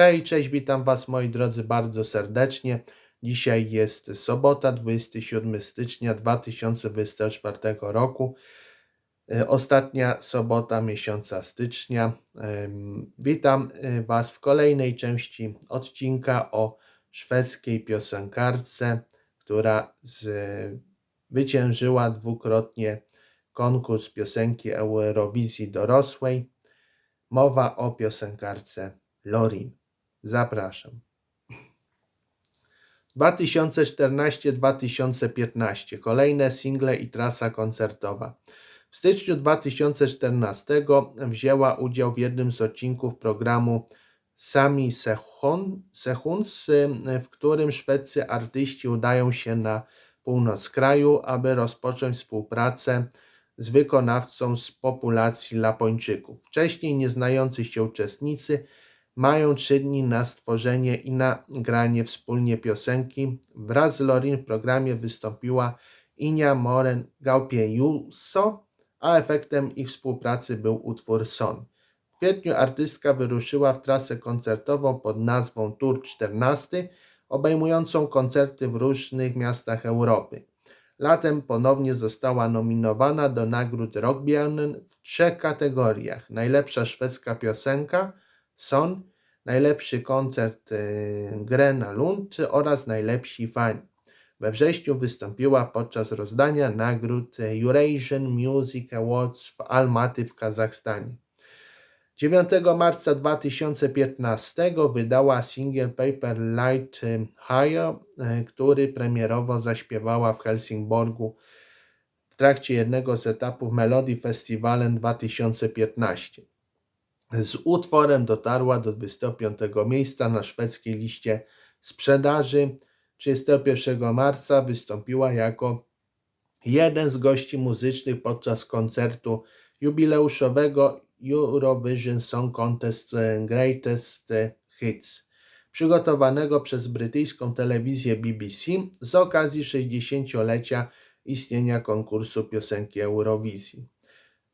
Hej, cześć, witam Was moi drodzy bardzo serdecznie. Dzisiaj jest sobota, 27 stycznia 2024 roku. E, Ostatnia sobota miesiąca stycznia. Witam e, Was w kolejnej części odcinka o szwedzkiej piosenkarce, która zwyciężyła dwukrotnie konkurs piosenki Eurowizji dorosłej. Mowa o piosenkarce Lorin. Zapraszam. 2014-2015 kolejne single i trasa koncertowa. W styczniu 2014 wzięła udział w jednym z odcinków programu Sami Sehun, Sehuns, w którym szwedzcy artyści udają się na północ kraju, aby rozpocząć współpracę z wykonawcą z populacji Lapończyków. Wcześniej nieznający się uczestnicy mają trzy dni na stworzenie i nagranie wspólnie piosenki. Wraz z Lorin w programie wystąpiła Inia Moren Gaupiejusso, a efektem ich współpracy był utwór Son. W kwietniu artystka wyruszyła w trasę koncertową pod nazwą Tour 14, obejmującą koncerty w różnych miastach Europy. Latem ponownie została nominowana do nagród Rockbjörnen w trzech kategoriach: najlepsza szwedzka piosenka Son, najlepszy koncert y, Grena Lund oraz najlepsi fani. We wrześniu wystąpiła podczas rozdania nagród Eurasian Music Awards w Almaty w Kazachstanie. 9 marca 2015 wydała singiel Paper Light Higher, y, który premierowo zaśpiewała w Helsingborgu w trakcie jednego z etapów Melody Festivalen 2015. Z utworem dotarła do 25 miejsca na szwedzkiej liście sprzedaży. 31 marca wystąpiła jako jeden z gości muzycznych podczas koncertu jubileuszowego Eurovision Song Contest Greatest Hits, przygotowanego przez brytyjską telewizję BBC z okazji 60-lecia istnienia konkursu piosenki Eurowizji.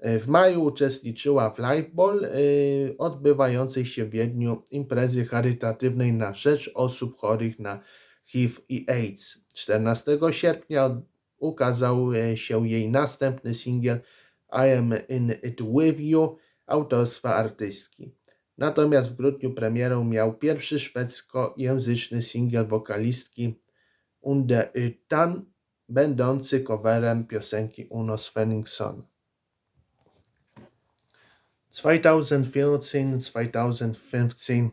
W maju uczestniczyła w Liveball y, odbywającej się w Wiedniu imprezy charytatywnej na rzecz osób chorych na HIV i AIDS. 14 sierpnia ukazał y, się jej następny singiel I am in it with you autorstwa artystki. Natomiast w grudniu premierę miał pierwszy szwedzkojęzyczny singiel wokalistki Unde Ytan, będący coverem piosenki Uno Svenningsson. 2014-2015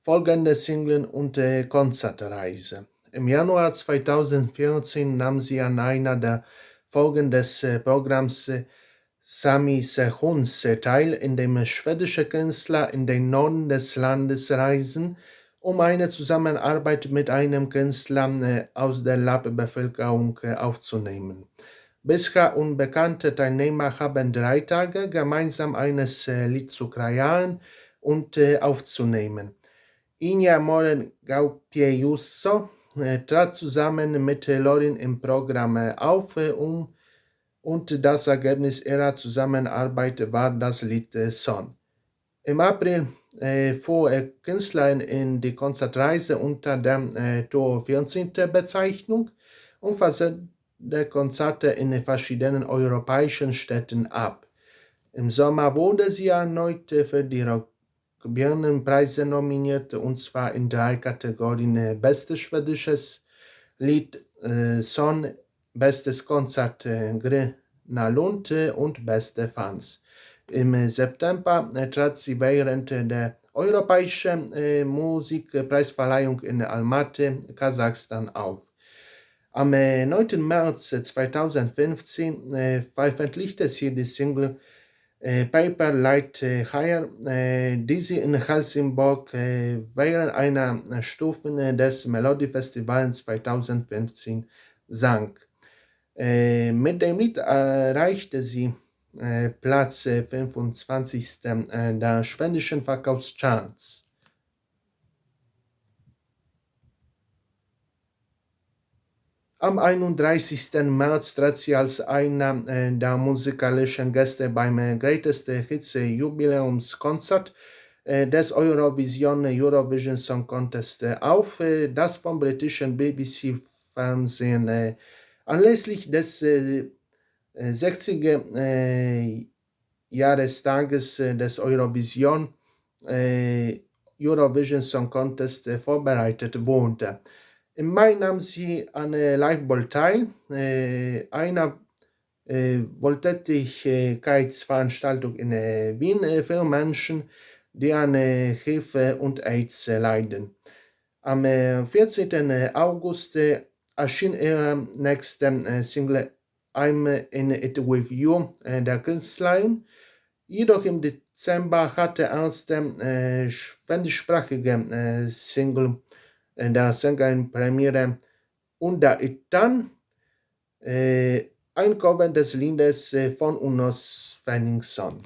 folgende Singlen und äh, Konzertreise. Im Januar 2014 nahm sie an einer der Folgen des äh, Programms äh, Sami Sehuns teil, in dem schwedische Künstler in den Norden des Landes reisen, um eine Zusammenarbeit mit einem Künstler aus der Lab-Bevölkerung aufzunehmen. Bisher unbekannte Teilnehmer haben drei Tage gemeinsam eines äh, Lied zu kreieren und äh, aufzunehmen. Inia Moren Gaupiejusso äh, trat zusammen mit Lorin im Programm auf um, und das Ergebnis ihrer Zusammenarbeit war das Lied Son. Im April fuhr äh, Künstlerin in die Konzertreise unter der äh, Tour 14. Bezeichnung und versetzte Konzerte in verschiedenen europäischen Städten ab. Im Sommer wurde sie erneut für die Rockbjörnenpreise nominiert, und zwar in drei Kategorien Bestes schwedisches Lied, äh, Son, Bestes Konzert äh, Gröna Lund äh, und Beste Fans. Im September äh, trat sie während äh, der Europäischen äh, Musikpreisverleihung in Almaty, Kasachstan auf. Am äh, 9. März äh, 2015 äh, veröffentlichte sie die Single äh, Paper Light äh, Higher, äh, die sie in Helsingborg äh, während einer äh, Stufen äh, des Melody Festivals 2015 sang. Äh, mit dem Lied erreichte sie äh, Platz äh, 25. äh, der schwedischen Verkaufscharts. Am 31. März trat sie als einer äh, der musikalischen Gäste beim äh, Greatest Hits äh, Jubiläumskonzert des Eurovision Eurovision Song Contest auf, das vom britischen BBC Fernsehen anlässlich des 60. Jahrestages des Eurovision Eurovision Song Contest vorbereitet wurde. Im Mai nahm sie an Liveball teil, einer Wohltätigkeitsveranstaltung in Wien für Menschen, die an HIV und AIDS leiden. Am 14. August erschien ihre nächste Single I'm in It With You der Künstlerin. Jedoch im Dezember hatte erste äh, schwedischsprachige äh, Single äh, der Sängerin Premiere Unter Itan, äh, ein Cover des Liedes äh, von Unos Svenningsson.